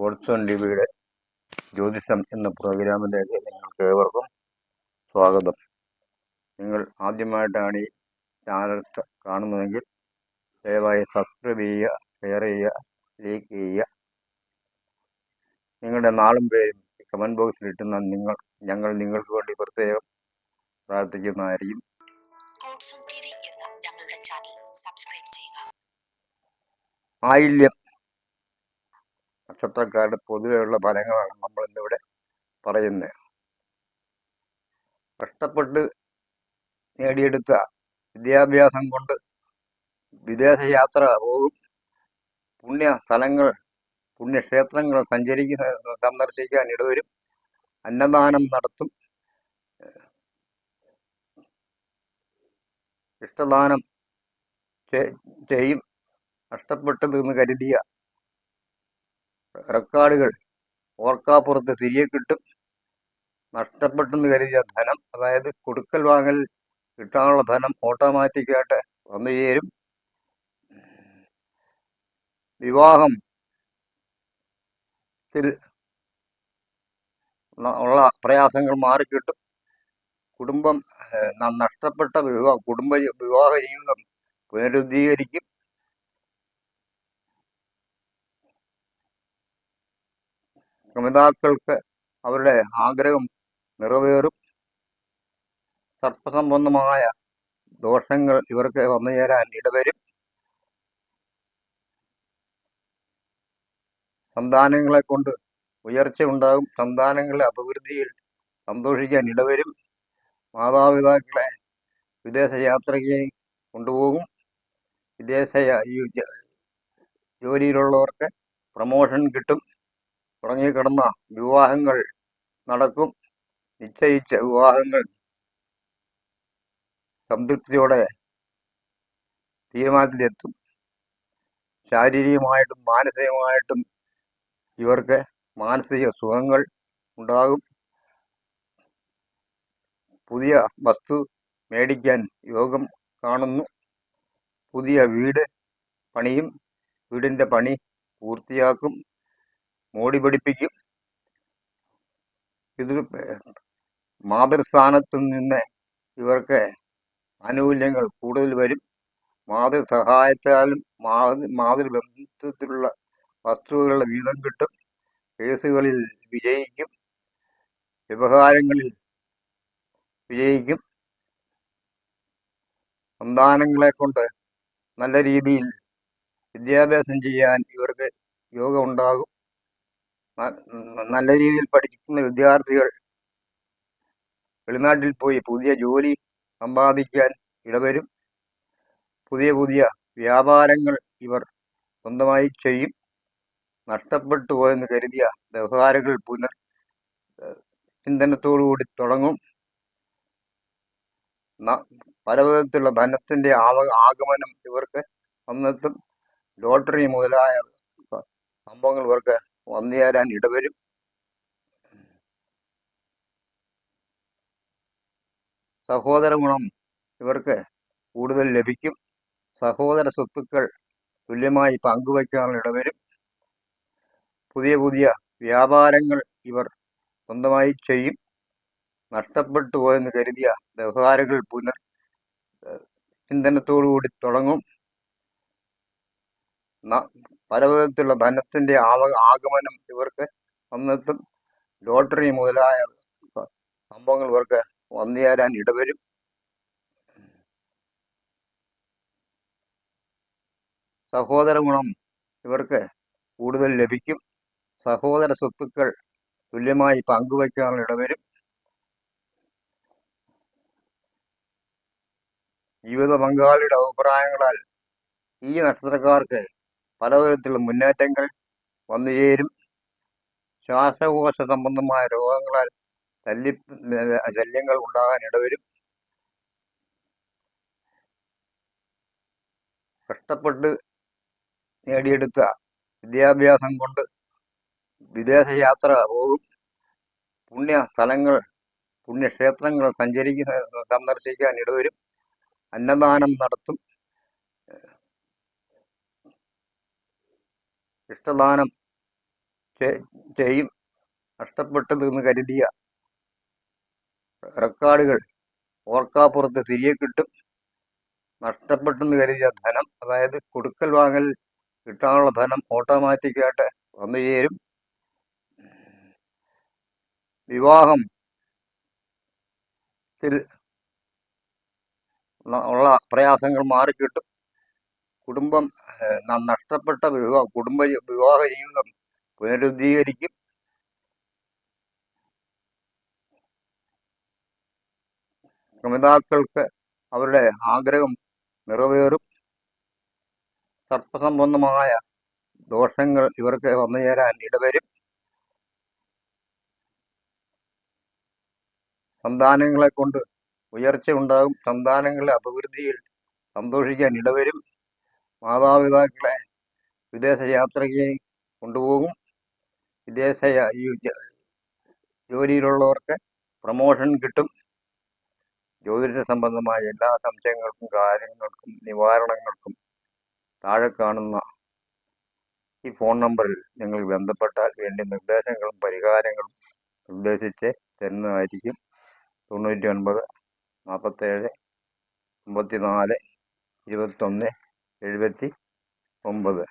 Godson ടിവിയുടെ ജ്യോതിഷം എന്ന പ്രോഗ്രാമിലേക്ക് നിങ്ങൾക്ക് ഏവർക്കും സ്വാഗതം. നിങ്ങൾ ആദ്യമായിട്ടാണ് ഈ ചാനൽ കാണുന്നതെങ്കിൽ ദയവായി സബ്സ്ക്രൈബ് ചെയ്യുക ഷെയർ ചെയ്യുക ലൈക്ക് ചെയ്യുക. നിങ്ങളുടെ നാളും പേരും കമന്റ് ബോക്സിൽ ഇട്ടുന്ന നിങ്ങൾ ഞങ്ങൾ നിങ്ങൾക്ക് വേണ്ടി പ്രത്യേകം പ്രാർത്ഥിക്കുന്നതായിരിക്കും. ഗോഡ്സോൺ ടി വി എന്ന ഞങ്ങളുടെ ചാനൽ സബ്സ്ക്രൈബ് ചെയ്യുക ആയില്യം നക്ഷത്രക്കാരുടെ പൊതുവെയുള്ള ഫലങ്ങളാണ് നമ്മൾ ഇന്നിവിടെ പറയുന്നത് കഷ്ടപ്പെട്ട് നേടിയെടുത്ത വിദ്യാഭ്യാസം കൊണ്ട് വിദേശ യാത്ര പോകും. പുണ്യ സ്ഥലങ്ങൾ പുണ്യക്ഷേത്രങ്ങൾ സഞ്ചരിക്കുന്ന സന്ദർശിക്കാൻ ഇടവരും. അന്നദാനം നടത്തും. ഇഷ്ടദാനം ചെയ്യും. നഷ്ടപ്പെട്ടത് എന്ന് കരുതിയ റെക്കോർഡുകൾ ഓർക്കാപ്പുറത്ത് തിരികെ കിട്ടും. നഷ്ടപ്പെട്ടെന്ന് കരുതിയ ധനം അതായത് കൊടുക്കൽ വാങ്ങൽ കിട്ടാനുള്ള ധനം ഓട്ടോമാറ്റിക്കായിട്ട് വന്നു ചേരും. വിവാഹം ഉള്ള പ്രയാസങ്ങൾ മാറിക്കിട്ടും. കുടുംബം നഷ്ടപ്പെട്ട വിവാഹ കുടുംബ വിവാഹ ജീവിതം പുനരുദ്ധീകരിക്കും. കമിതാക്കൾക്ക് അവരുടെ ആഗ്രഹം നിറവേറും. സർപ്പസംബന്ധമായ ദോഷങ്ങൾ ഇവർക്ക് വന്നു ചേരാൻ ഇടവരും. സന്താനങ്ങളെ കൊണ്ട് ഉയർച്ച ഉണ്ടാകും. സന്താനങ്ങളെ അഭിവൃദ്ധിയിൽ സന്തോഷിക്കാൻ ഇടവരും. മാതാപിതാക്കളെ വിദേശ യാത്രയ്ക്ക് കൊണ്ടുപോകും. വിദേശ ഈ ജോലിയിലുള്ളവർക്ക് പ്രമോഷൻ കിട്ടും. തുടങ്ങിക്കിടന്ന വിവാഹങ്ങൾ നടക്കും. നിശ്ചയിച്ച വിവാഹങ്ങൾ സംതൃപ്തിയോടെ തീരുമാനത്തിലെത്തും. ശാരീരികമായിട്ടും മാനസികമായിട്ടും ഇവർക്ക് മാനസിക സുഖങ്ങൾ ഉണ്ടാകും. പുതിയ വസ്തു മേടിക്കാൻ യോഗം കാണുന്നു. പുതിയ വീട് പണിയും വീടിന്റെ പണി പൂർത്തിയാക്കും. മോടി പഠിപ്പിക്കും. ഇത് മാതൃസ്ഥാനത്ത് നിന്ന് ഇവർക്ക് ആനുകൂല്യങ്ങൾ കൂടുതൽ വരും. മാതൃ മാതൃബന്ധത്തിലുള്ള വസ്തുക്കളുടെ വീതം കിട്ടും. കേസുകളിൽ വിജയിക്കും. വ്യവഹാരങ്ങളിൽ വിജയിക്കും. സന്താനങ്ങളെ കൊണ്ട് നല്ല രീതിയിൽ വിദ്യാഭ്യാസം ചെയ്യാൻ ഇവർക്ക് യോഗം ഉണ്ടാകും. നല്ല രീതിയിൽ പഠിക്കുന്ന വിദ്യാർത്ഥികൾ വെളിനാട്ടിൽ പോയി പുതിയ ജോലി സമ്പാദിക്കാൻ ഇടവരും. പുതിയ പുതിയ വ്യാപാരങ്ങൾ ഇവർ സ്വന്തമായി ചെയ്യും. നഷ്ടപ്പെട്ടു പോയെന്ന് കരുതിയ വ്യവഹാരങ്ങൾ പുനർ ചിന്തനത്തോടുകൂടി തുടങ്ങും. പലവിധത്തിലുള്ള ധനത്തിന്റെ ആഗമനം ഇവർക്ക് വന്നെത്തും. ലോട്ടറി മുതലായ സംഭവങ്ങൾ ഇവർക്ക് വന്നു ചേരാൻ ഇടവരും. സഹോദര ഗുണം ഇവർക്ക് കൂടുതൽ ലഭിക്കും. സഹോദര സ്വത്തുക്കൾ തുല്യമായി പങ്കുവയ്ക്കാനുള്ള ഇടവരും. പുതിയ പുതിയ വ്യാപാരങ്ങൾ ഇവർ സ്വന്തമായി ചെയ്യും. നഷ്ടപ്പെട്ടു പോയെന്ന് കരുതിയ വ്യവഹാരങ്ങൾ പുനർ ചിന്തനത്തോടുകൂടി തുടങ്ങും. പലവിധത്തിലുള്ള ധനത്തിന്റെ ആഗമനം ഇവർക്ക് വന്നിട്ടും ലോട്ടറി മുതലായ സംഭവങ്ങൾ ഇവർക്ക് വന്നു ചേരാൻ ഇടവരും. സഹോദര ഗുണം ഇവർക്ക് കൂടുതൽ ലഭിക്കും. സഹോദര സ്വത്തുക്കൾ തുല്യമായി പങ്കുവയ്ക്കാനുള്ള ഇടവരും. ജീവിത പങ്കാളിയുടെ അഭിപ്രായങ്ങളാൽ ഈ നക്ഷത്രക്കാർക്ക് പലവിധത്തിലുള്ള മുന്നേറ്റങ്ങൾ വന്നു ചേരും. ശ്വാസകോശ സംബന്ധമായ രോഗങ്ങളാൽ ശല്യ ശല്യങ്ങൾ ഉണ്ടാകാൻ ഇടവരും. കഷ്ടപ്പെട്ട് നേടിയെടുത്ത വിദ്യാഭ്യാസം കൊണ്ട് വിദേശ യാത്ര പോകും. പുണ്യ സ്ഥലങ്ങൾ പുണ്യക്ഷേത്രങ്ങൾ സഞ്ചരിക്കുന്ന സന്ദർശിക്കാൻ ഇടവരും. അന്നദാനം നടത്തും. ഇഷ്ടദാനം ചെയ്യും. നഷ്ടപ്പെട്ടതെന്ന് കരുതിയ റെക്കോർഡുകൾ ഓർക്കാപ്പുറത്ത് തിരികെ കിട്ടും. നഷ്ടപ്പെട്ടെന്ന് കരുതിയ ധനം അതായത് കൊടുക്കൽ വാങ്ങൽ കിട്ടാനുള്ള ധനം ഓട്ടോമാറ്റിക്കായിട്ട് വന്നു ചേരും. വിവാഹം ഉള്ള പ്രയാസങ്ങൾ മാറിക്കിട്ടും. കുടുംബം നഷ്ടപ്പെട്ട വിവാഹ കുടുംബ വിവാഹ ജീവിതം പുനരുദ്ധീകരിക്കും. ക്രമിതാക്കൾക്ക് അവരുടെ ആഗ്രഹം നിറവേറും. സർപ്പസംബന്ധമായ ദോഷങ്ങൾ ഇവർക്ക് വന്നു ചേരാൻ ഇടവരും. സന്താനങ്ങളെ കൊണ്ട് ഉയർച്ച ഉണ്ടാകും സന്താനങ്ങളെ അഭിവൃദ്ധിയിൽ സന്തോഷിക്കാൻ ഇടവരും. മാതാപിതാക്കളെ വിദേശ യാത്രയ്ക്ക് കൊണ്ടുപോകും. വിദേശ ജോലിയിലുള്ളവർക്ക് പ്രമോഷൻ കിട്ടും. ജ്യോതിഷ സംബന്ധമായ എല്ലാ സംശയങ്ങൾക്കും കാര്യങ്ങൾക്കും നിവാരണങ്ങൾക്കും താഴെ കാണുന്ന ഈ ഫോൺ നമ്പറിൽ നിങ്ങൾ ബന്ധപ്പെട്ടാൽ വേണ്ടി നിർദ്ദേശങ്ങളും പരിഹാരങ്ങളും നിർദ്ദേശിച്ച് തരുന്നതായിരിക്കും. തൊണ്ണൂറ്റി ഒൻപത് നാൽപ്പത്തേഴ് അമ്പത്തി നാല് ഇരുപത്തൊന്ന് എഴുപത്തി ഒമ്പത്.